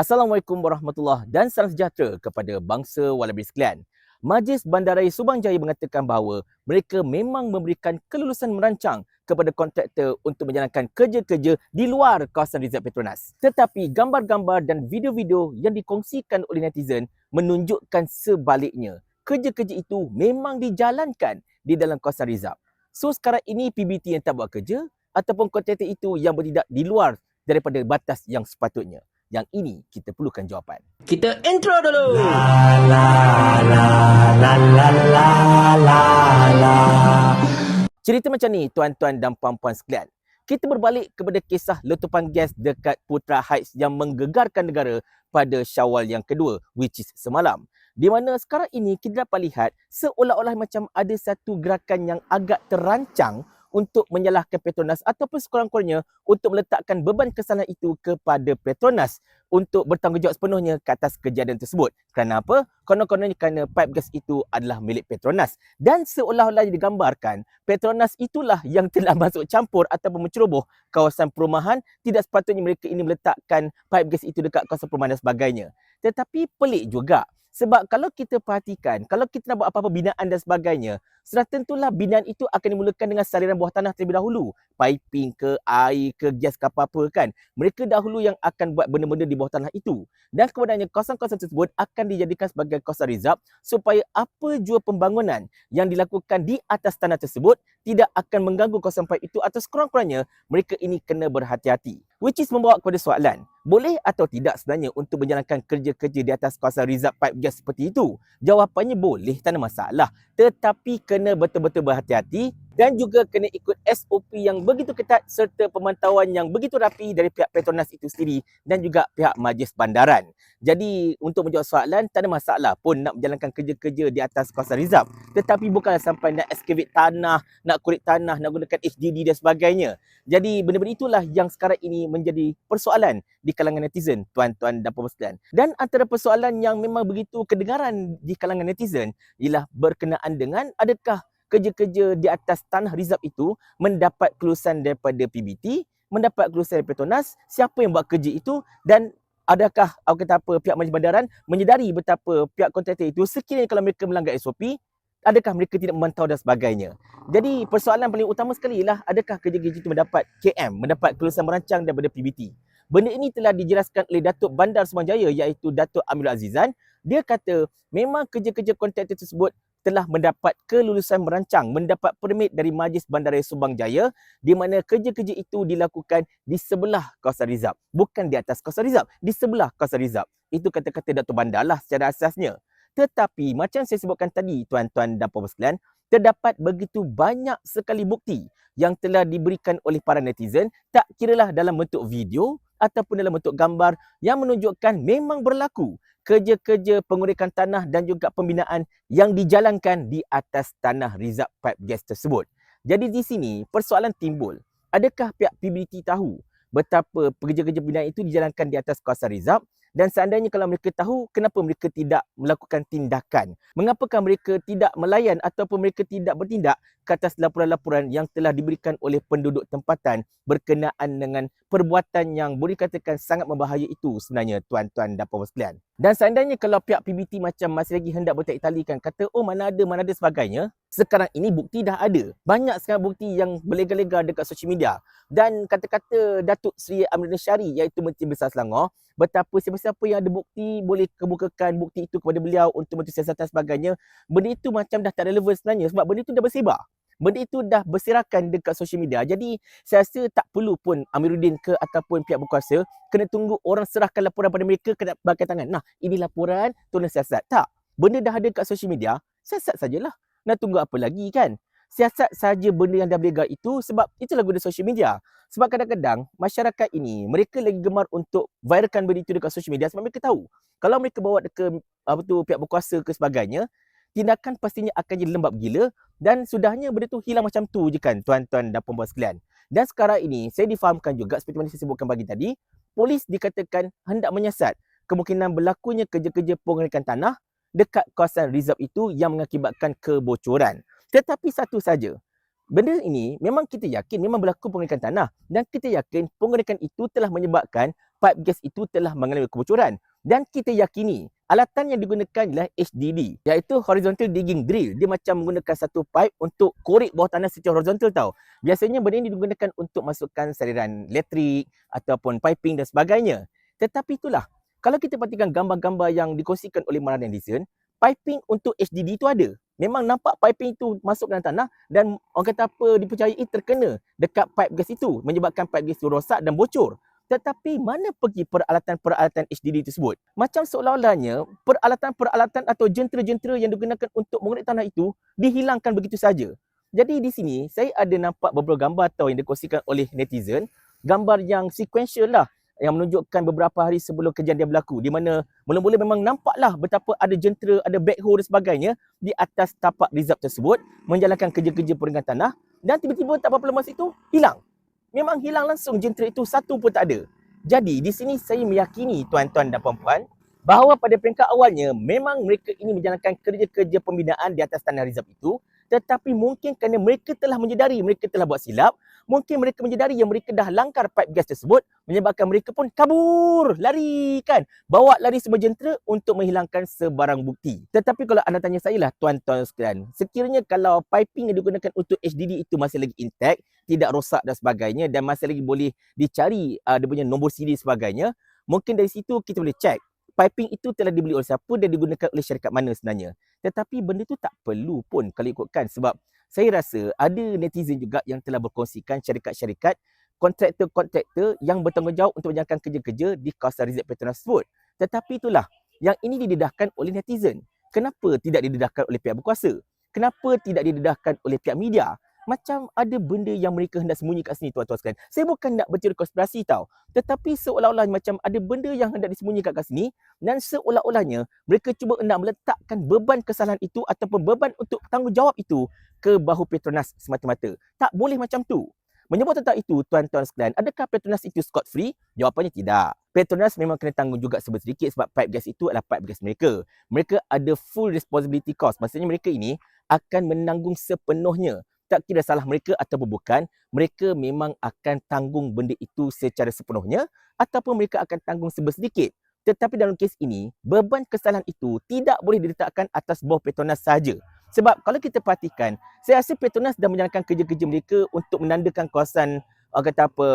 Assalamualaikum warahmatullahi dan salam sejahtera kepada bangsa Walabi sekalian. Majlis Bandaraya Subang Jaya mengatakan bahawa mereka memang memberikan kelulusan merancang kepada kontraktor untuk menjalankan kerja-kerja di luar kawasan Rizal Petronas. Tetapi gambar-gambar dan video-video yang dikongsikan oleh netizen menunjukkan sebaliknya. Kerja-kerja itu memang dijalankan di dalam kawasan Rizal. So sekarang ini PBT yang tak buat kerja ataupun kontraktor itu yang bertindak di luar daripada batas yang sepatutnya. Yang ini kita perlukan jawapan. Kita intro dulu. La la la la la la la la. Cerita macam ni tuan-tuan dan puan-puan sekalian. Kita berbalik kepada kisah letupan gas dekat Putra Heights yang menggegarkan negara pada Syawal yang kedua which is semalam. Di mana sekarang ini kita dapat lihat seolah-olah macam ada satu gerakan yang agak terancang untuk menyalahkan Petronas ataupun sekurang-kurangnya untuk meletakkan beban kesalahan itu kepada Petronas untuk bertanggungjawab sepenuhnya ke atas kejadian tersebut. Kerana apa? Konon-kononnya kerana pipe gas itu adalah milik Petronas. Dan seolah-olah digambarkan, Petronas itulah yang telah masuk campur ataupun menceroboh kawasan perumahan. Tidak sepatutnya mereka ini meletakkan pipe gas itu dekat kawasan perumahan dan sebagainya. Tetapi pelik juga sebab kalau kita perhatikan, kalau kita nak buat apa-apa binaan dan sebagainya, sudah tentulah binaan itu akan dimulakan dengan saliran bawah tanah terlebih dahulu. Piping ke, air ke, gas ke apa-apa kan. Mereka dahulu yang akan buat benda-benda di bawah tanah itu. Dan kemudiannya kawasan-kawasan tersebut akan dijadikan sebagai kawasan rizab supaya apa jua pembangunan yang dilakukan di atas tanah tersebut tidak akan mengganggu kawasan pipe itu atau sekurang-kurangnya mereka ini kena berhati-hati. Which is membawa kepada soalan, boleh atau tidak sebenarnya untuk menjalankan kerja-kerja di atas kawasan rizab pipe gas seperti itu? Jawapannya boleh, tak ada masalah. Tetapi kena betul-betul berhati-hati dan juga kena ikut SOP yang begitu ketat serta pemantauan yang begitu rapi dari pihak Petronas itu sendiri dan juga pihak Majlis Bandaran. Jadi untuk menjawab soalan, tak ada masalah pun nak menjalankan kerja-kerja di atas kawasan rizab. Tetapi bukanlah sampai nak excavate tanah, nak kurik tanah, nak gunakan HDD dan sebagainya. Jadi benda-benda itulah yang sekarang ini menjadi persoalan di kalangan netizen, tuan-tuan dan puan sekalian. Dan antara persoalan yang memang begitu kedengaran di kalangan netizen ialah berkenaan dengan adakah kerja-kerja di atas tanah rizab itu mendapat kelulusan daripada PBT, mendapat kelulusan daripada Petronas, siapa yang buat kerja itu dan adakah aku kata apa pihak majlis bandaran menyedari betapa pihak kontraktor itu sekiranya kalau mereka melanggar SOP adakah mereka tidak memantau dan sebagainya. Jadi persoalan paling utama sekali ialah adakah kerja-kerja itu mendapat KM, mendapat kelulusan merancang daripada PBT. Benda ini telah dijelaskan oleh Datuk Bandar Sumanjaya iaitu Datuk Amirul Azizan. Dia kata memang kerja-kerja kontraktor tersebut telah mendapat kelulusan merancang, mendapat permit dari Majlis Bandaraya Subang Jaya di mana kerja-kerja itu dilakukan di sebelah kawasan rizab. Bukan di atas kawasan rizab, di sebelah kawasan rizab. Itu kata-kata Datuk Bandar lah secara asasnya. Tetapi macam saya sebutkan tadi tuan-tuan dan puan sekalian, terdapat begitu banyak sekali bukti yang telah diberikan oleh para netizen tak kiralah dalam bentuk video ataupun dalam bentuk gambar yang menunjukkan memang berlaku kerja-kerja pengurikan tanah dan juga pembinaan yang dijalankan di atas tanah rizab pipe gas tersebut. Jadi di sini persoalan timbul. Adakah pihak PBT tahu betapa kerja-kerja pembinaan itu dijalankan di atas kawasan rizab dan seandainya kalau mereka tahu, kenapa mereka tidak melakukan tindakan? Mengapakah mereka tidak melayan ataupun mereka tidak bertindak ke atas laporan-laporan yang telah diberikan oleh penduduk tempatan berkenaan dengan perbuatan yang boleh katakan sangat membahaya itu sebenarnya tuan-tuan dan puan sekalian. Dan seandainya kalau pihak PBT macam masih lagi hendak bertaik talikan, kata oh mana ada, mana ada sebagainya, sekarang ini bukti dah ada. Banyak sekarang bukti yang berlega-lega dekat social media. Dan kata-kata Datuk Seri Amir Syari iaitu Menteri Besar Selangor, betapa siapa-siapa yang ada bukti boleh kemukakan bukti itu kepada beliau untuk menteri siasatan sebagainya. Benda itu macam dah tak relevan sebenarnya sebab benda itu dah bersebar. Benda itu dah berserakan dekat social media. Jadi saya rasa tak perlu pun Amiruddin ke ataupun pihak berkuasa kena tunggu orang serahkan laporan pada mereka kena pakai tangan. Nah ini laporan tuan siasat. Tak. Benda dah ada dekat social media. Siasat sajalah. Nak tunggu apa lagi kan? siasat saja benda yang dah beredar itu sebab itulah guna social media. Sebab kadang-kadang masyarakat ini mereka lagi gemar untuk viralkan benda itu dekat social media sebab mereka tahu kalau mereka bawa ke apa tu pihak berkuasa ke sebagainya tindakan pastinya akan jadi lembab gila dan sudahnya benda tu hilang macam tu je kan tuan-tuan dan puan sekalian. Dan sekarang ini saya difahamkan juga seperti mana saya sebutkan pagi tadi, polis dikatakan hendak menyiasat kemungkinan berlakunya kerja-kerja pengerikan tanah dekat kawasan reserve itu yang mengakibatkan kebocoran. Tetapi satu saja, benda ini memang kita yakin memang berlaku pengerikan tanah dan kita yakin pengerikan itu telah menyebabkan pipe gas itu telah mengalami kebocoran dan kita yakini alatan yang digunakan ialah HDD iaitu horizontal digging drill. Dia macam menggunakan satu pipe untuk korek bawah tanah secara horizontal tau. Biasanya benda ini digunakan untuk masukkan saliran elektrik ataupun piping dan sebagainya. Tetapi itulah kalau kita perhatikan gambar-gambar yang dikongsikan oleh Maran Anderson piping untuk HDD itu ada. Memang nampak piping itu masuk dalam tanah dan orang kata apa dipercayai terkena dekat pipe gas itu menyebabkan pipe gas itu rosak dan bocor tetapi mana pergi peralatan-peralatan HDD tersebut? Macam seolah-olahnya peralatan-peralatan atau jentera-jentera yang digunakan untuk mengorek tanah itu dihilangkan begitu saja. Jadi di sini saya ada nampak beberapa gambar atau yang dikongsikan oleh netizen, gambar yang sequential lah yang menunjukkan beberapa hari sebelum kejadian berlaku di mana mula-mula memang nampaklah betapa ada jentera, ada backhoe dan sebagainya di atas tapak reserve tersebut menjalankan kerja-kerja peringatan tanah dan tiba-tiba tak berapa lama itu hilang memang hilang langsung jentera itu satu pun tak ada. Jadi di sini saya meyakini tuan-tuan dan puan-puan bahawa pada peringkat awalnya memang mereka ini menjalankan kerja-kerja pembinaan di atas tanah rizab itu tetapi mungkin kerana mereka telah menyedari mereka telah buat silap mungkin mereka menyedari yang mereka dah langgar pipe gas tersebut menyebabkan mereka pun kabur lari kan? Bawa lari semua jentera untuk menghilangkan sebarang bukti. Tetapi kalau anda tanya saya lah tuan-tuan sekalian sekiranya kalau piping yang digunakan untuk HDD itu masih lagi intact tidak rosak dan sebagainya dan masih lagi boleh dicari uh, dia punya nombor siri sebagainya mungkin dari situ kita boleh check piping itu telah dibeli oleh siapa dan digunakan oleh syarikat mana sebenarnya. Tetapi benda itu tak perlu pun kalau ikutkan sebab saya rasa ada netizen juga yang telah berkongsikan syarikat-syarikat kontraktor-kontraktor yang bertanggungjawab untuk menjalankan kerja-kerja di kawasan Rizal Petronas tersebut. Tetapi itulah yang ini didedahkan oleh netizen. Kenapa tidak didedahkan oleh pihak berkuasa? Kenapa tidak didedahkan oleh pihak media? Macam ada benda yang mereka hendak sembunyi kat sini tuan-tuan sekalian. Saya bukan nak bercerita konspirasi tau. Tetapi seolah-olah macam ada benda yang hendak disembunyikan kat sini dan seolah-olahnya mereka cuba hendak meletakkan beban kesalahan itu ataupun beban untuk tanggungjawab itu ke bahu Petronas semata-mata. Tak boleh macam tu. Menyebut tentang itu, tuan-tuan sekalian, adakah Petronas itu scot free? Jawapannya tidak. Petronas memang kena tanggung juga sedikit sebab pipe gas itu adalah pipe gas mereka. Mereka ada full responsibility cost. Maksudnya mereka ini akan menanggung sepenuhnya tak kira salah mereka ataupun bukan, mereka memang akan tanggung benda itu secara sepenuhnya ataupun mereka akan tanggung sebersedikit. Tetapi dalam kes ini, beban kesalahan itu tidak boleh diletakkan atas bawah Petronas sahaja. Sebab kalau kita perhatikan, saya rasa Petronas dah menjalankan kerja-kerja mereka untuk menandakan kawasan kata apa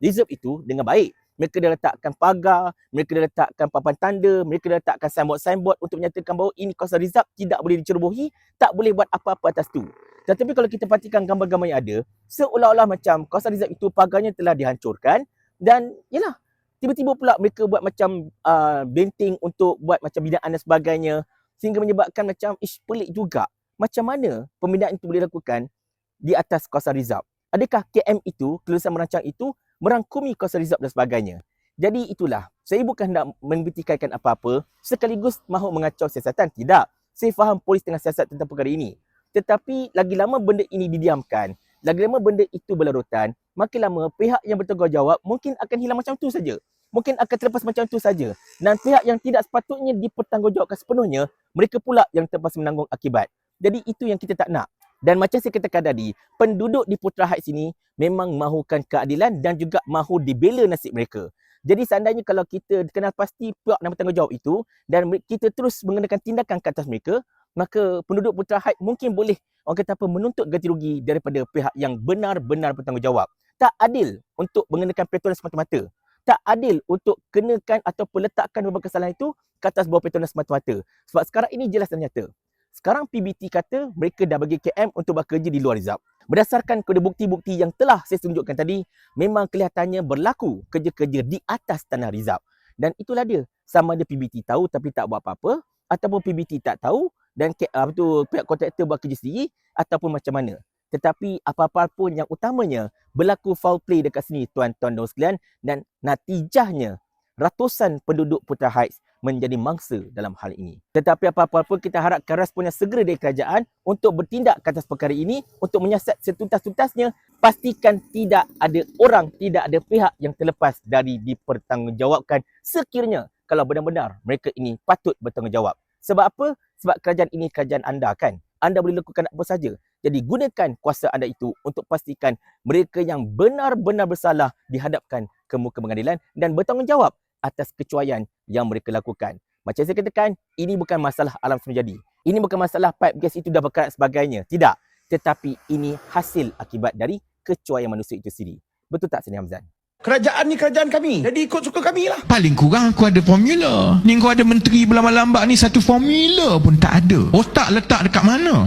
reserve itu dengan baik. Mereka dah letakkan pagar, mereka dah letakkan papan tanda, mereka dah letakkan signboard-signboard untuk menyatakan bahawa ini kawasan reserve tidak boleh dicerobohi, tak boleh buat apa-apa atas tu. Tetapi kalau kita perhatikan gambar-gambar yang ada, seolah-olah macam kawasan reserve itu pagarnya telah dihancurkan dan yalah, tiba-tiba pula mereka buat macam uh, benteng untuk buat macam binaan dan sebagainya sehingga menyebabkan macam ish pelik juga. Macam mana pembinaan itu boleh dilakukan di atas kawasan reserve? Adakah KM itu, kelulusan merancang itu merangkumi kawasan reserve dan sebagainya? Jadi itulah, saya bukan nak membuktikan apa-apa sekaligus mahu mengacau siasatan. Tidak. Saya faham polis tengah siasat tentang perkara ini. Tetapi lagi lama benda ini didiamkan, lagi lama benda itu berlarutan, makin lama pihak yang bertanggungjawab mungkin akan hilang macam tu saja. Mungkin akan terlepas macam tu saja. Dan pihak yang tidak sepatutnya dipertanggungjawabkan sepenuhnya, mereka pula yang terpaksa menanggung akibat. Jadi itu yang kita tak nak. Dan macam saya katakan tadi, penduduk di Putra Heights sini memang mahukan keadilan dan juga mahu dibela nasib mereka. Jadi seandainya kalau kita kenal pasti pihak yang bertanggungjawab itu dan kita terus mengenakan tindakan ke atas mereka, maka penduduk Putra Haid mungkin boleh orang kata apa menuntut ganti rugi daripada pihak yang benar-benar bertanggungjawab. Tak adil untuk mengenakan Petronas semata-mata. Tak adil untuk kenakan atau letakkan beberapa kesalahan itu ke atas bawah Petronas semata-mata. Sebab sekarang ini jelas dan nyata. Sekarang PBT kata mereka dah bagi KM untuk bekerja di luar rizab. Berdasarkan kepada bukti-bukti yang telah saya tunjukkan tadi, memang kelihatannya berlaku kerja-kerja di atas tanah rizab. Dan itulah dia. Sama ada PBT tahu tapi tak buat apa-apa ataupun PBT tak tahu dan apa tu pihak kontraktor buat kerja sendiri ataupun macam mana. Tetapi apa-apa pun yang utamanya berlaku foul play dekat sini tuan-tuan dan sekalian dan natijahnya ratusan penduduk Putra Heights menjadi mangsa dalam hal ini. Tetapi apa-apa pun kita harapkan respon yang segera dari kerajaan untuk bertindak ke atas perkara ini untuk menyiasat setuntas-tuntasnya pastikan tidak ada orang, tidak ada pihak yang terlepas dari dipertanggungjawabkan sekiranya kalau benar-benar mereka ini patut bertanggungjawab. Sebab apa? Sebab kerajaan ini kerajaan anda kan. Anda boleh lakukan apa saja. Jadi gunakan kuasa anda itu untuk pastikan mereka yang benar-benar bersalah dihadapkan ke muka pengadilan dan bertanggungjawab atas kecuaian yang mereka lakukan. Macam saya katakan, ini bukan masalah alam jadi. Ini bukan masalah pipe gas itu dah berkarat sebagainya. Tidak. Tetapi ini hasil akibat dari kecuaian manusia itu sendiri. Betul tak Seni Hamzan? Kerajaan ni kerajaan kami. Jadi ikut suka kami lah. Paling kurang aku ada formula. Ni kau ada menteri berlambat-lambat ni satu formula pun tak ada. Otak letak dekat mana?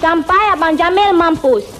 Sampai Abang Jamil mampus.